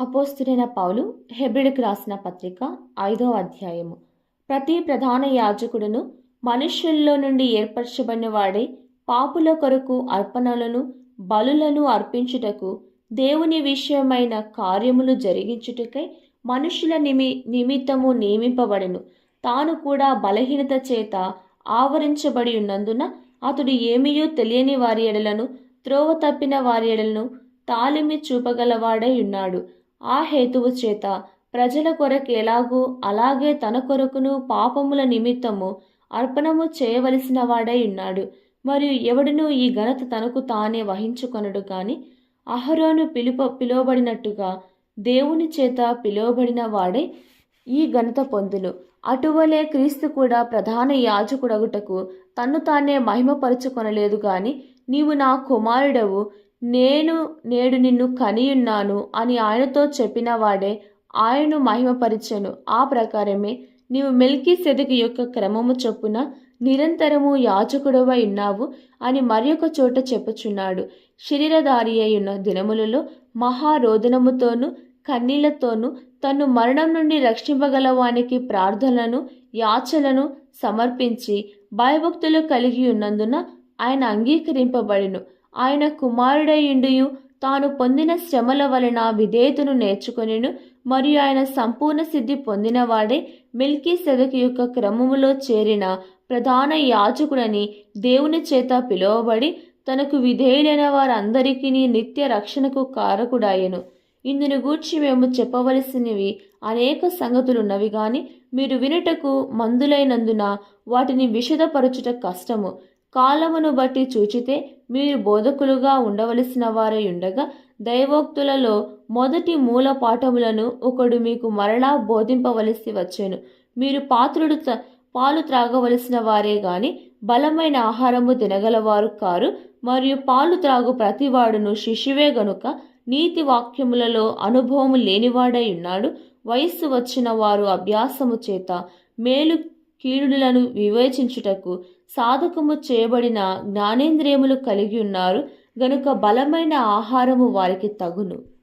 అపోస్తుడైన పౌలు హెబ్రిడ్కి రాసిన పత్రిక ఐదో అధ్యాయము. ప్రతి ప్రధాన యాజకుడును మనుష్యుల్లో నుండి ఏర్పరచబడిన వాడే పాపుల కొరకు అర్పణలను బలులను అర్పించుటకు దేవుని విషయమైన కార్యములు జరిగించుటకై మనుషుల నిమి నిమిత్తము నియమింపబడెను. తాను కూడా బలహీనత చేత ఆవరించబడి ఉన్నందున అతడు ఏమీయూ తెలియని వారి ఎడలను త్రోవ తప్పిన వారి ఎడలను తాలిమి చూపగలవాడై ఉన్నాడు. ఆ హేతువు చేత ప్రజల కొరకు ఎలాగూ అలాగే తన కొరకును పాపముల నిమిత్తము అర్పణము చేయవలసిన వాడై ఉన్నాడు. మరియు ఎవడునూ ఈ ఘనత తనకు తానే వహించుకొనడు కానీ అహరోను పిలుప పిలువబడినట్టుగా దేవుని చేత పిలువబడిన వాడే ఈ ఘనత పొందును అటువలే క్రీస్తు కూడా ప్రధాన యాజకుడగుటకు తన్ను తానే మహిమపరుచుకొనలేదు గాని నీవు నా కుమారుడవు నేను నేడు నిన్ను కనియున్నాను అని ఆయనతో చెప్పిన వాడే ఆయనను మహిమపరిచెను. ఆ ప్రకారమే నీవు మెల్కీ సెదకి యొక్క క్రమము చొప్పున నిరంతరము యాచకుడవై ఉన్నావు అని మరొక చోట చెప్పుచున్నాడు. శరీరధారి అయి ఉన్న దినములలో మహారోదనముతోనూ కన్నీళ్ళతోనూ తను మరణం నుండి రక్షింపగలవానికి ప్రార్థనలను యాచలను సమర్పించి భయభక్తులు కలిగి ఉన్నందున ఆయన అంగీకరింపబడిను. ఆయన కుమారుడయుండియు. తాను పొందిన శ్రమల వలన విధేయతను నేర్చుకొనిను. మరియు ఆయన సంపూర్ణ సిద్ధి పొందినవాడే మిల్కీ సెదక్ యొక్క క్రమములో చేరిన ప్రధాన యాజకుడని దేవుని చేత పిలువబడి తనకు విధేయులైన వారందరికీ నిత్య రక్షణకు కారకుడాయను. ఇందును గూర్చి మేము చెప్పవలసినవి అనేక సంగతులున్నవి కానీ మీరు వినుటకు మందులైనందున వాటిని విషదపరచుట కష్టము. కాలమును బట్టి చూచితే మీరు బోధకులుగా ఉండవలసిన వారై ఉండగా దైవోక్తులలో మొదటి మూల పాఠములను ఒకడు మీకు మరలా బోధింపవలసి వచ్చాను. మీరు పాత్రుడు పాలు త్రాగవలసిన వారే గాని బలమైన ఆహారము తినగలవారు కారు మరియు పాలు త్రాగు ప్రతివాడును శిశువే గనుక నీతి వాక్యములలో అనుభవము లేనివాడై ఉన్నాడు. వయస్సు వచ్చిన వారు అభ్యాసము చేత మేలు కీడులను వివేచించుటకు సాధకము చేయబడిన జ్ఞానేంద్రియములు కలిగి ఉన్నారు. గనుక బలమైన ఆహారము వారికి తగును.